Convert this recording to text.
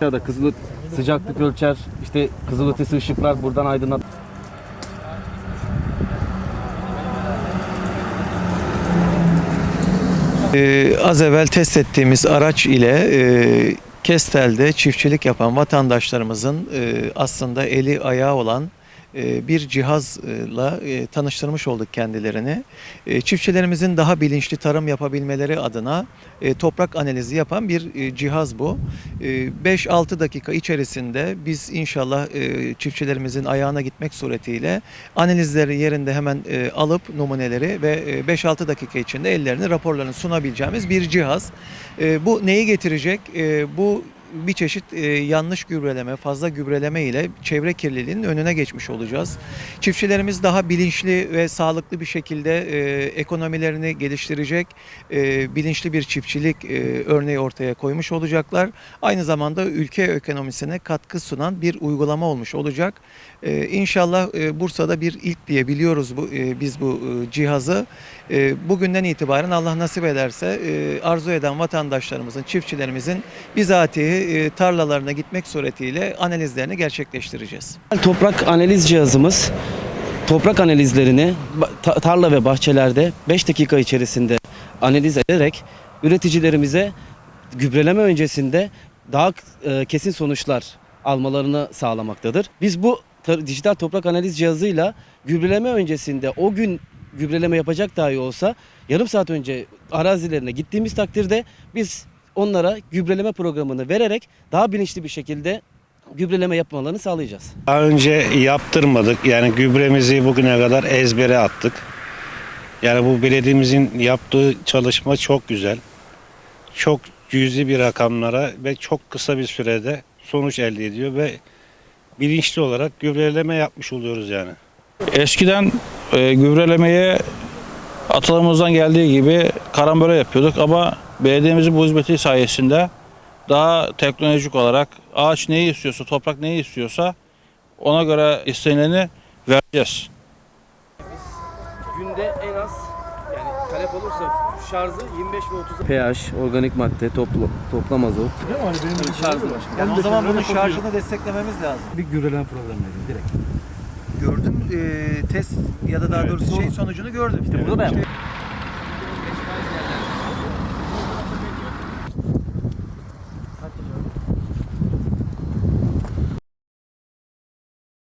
Ya da kızıl sıcaklık ölçer, işte kızılötesi ışıklar buradan aydınlat. Ee, az evvel test ettiğimiz araç ile e, Kestel'de çiftçilik yapan vatandaşlarımızın e, aslında eli ayağı olan bir cihazla e, tanıştırmış olduk kendilerini. E, çiftçilerimizin daha bilinçli tarım yapabilmeleri adına e, toprak analizi yapan bir e, cihaz bu. E, 5-6 dakika içerisinde biz inşallah e, çiftçilerimizin ayağına gitmek suretiyle analizleri yerinde hemen e, alıp numuneleri ve e, 5-6 dakika içinde ellerini raporlarını sunabileceğimiz bir cihaz. E, bu neyi getirecek? E, bu bir çeşit e, yanlış gübreleme, fazla gübreleme ile çevre kirliliğinin önüne geçmiş olacağız. Çiftçilerimiz daha bilinçli ve sağlıklı bir şekilde e, ekonomilerini geliştirecek, e, bilinçli bir çiftçilik örneği ortaya koymuş olacaklar. Aynı zamanda ülke ekonomisine katkı sunan bir uygulama olmuş olacak. E, inşallah e, Bursa'da bir ilk diye biliyoruz biz bu cihazı. Bugünden itibaren Allah nasip ederse arzu eden vatandaşlarımızın, çiftçilerimizin bizatihi e, tarlalarına gitmek suretiyle analizlerini gerçekleştireceğiz. Toprak analiz cihazımız toprak analizlerini tarla ve bahçelerde 5 dakika içerisinde analiz ederek üreticilerimize gübreleme öncesinde daha e, kesin sonuçlar almalarını sağlamaktadır. Biz bu dijital toprak analiz cihazıyla gübreleme öncesinde o gün gübreleme yapacak dahi olsa yarım saat önce arazilerine gittiğimiz takdirde biz onlara gübreleme programını vererek daha bilinçli bir şekilde gübreleme yapmalarını sağlayacağız. Daha önce yaptırmadık. Yani gübremizi bugüne kadar ezbere attık. Yani bu belediyemizin yaptığı çalışma çok güzel. Çok cüzi bir rakamlara ve çok kısa bir sürede sonuç elde ediyor ve bilinçli olarak gübreleme yapmış oluyoruz yani. Eskiden e, gübrelemeye atalarımızdan geldiği gibi karambole yapıyorduk ama belediyemizin bu hizmeti sayesinde daha teknolojik olarak ağaç neyi istiyorsa, toprak neyi istiyorsa ona göre istenileni vereceğiz. Günde en az yani talep olursa şarjı 25 ve 30 pH, organik madde, topla, toplam azot. Şarjı var. Yani o zaman bunun şarjını desteklememiz lazım. Bir gübreleme programıydı direkt. Gördüm test ya da daha doğrusu şey sonucunu gördüm. İşte burada da yaptık.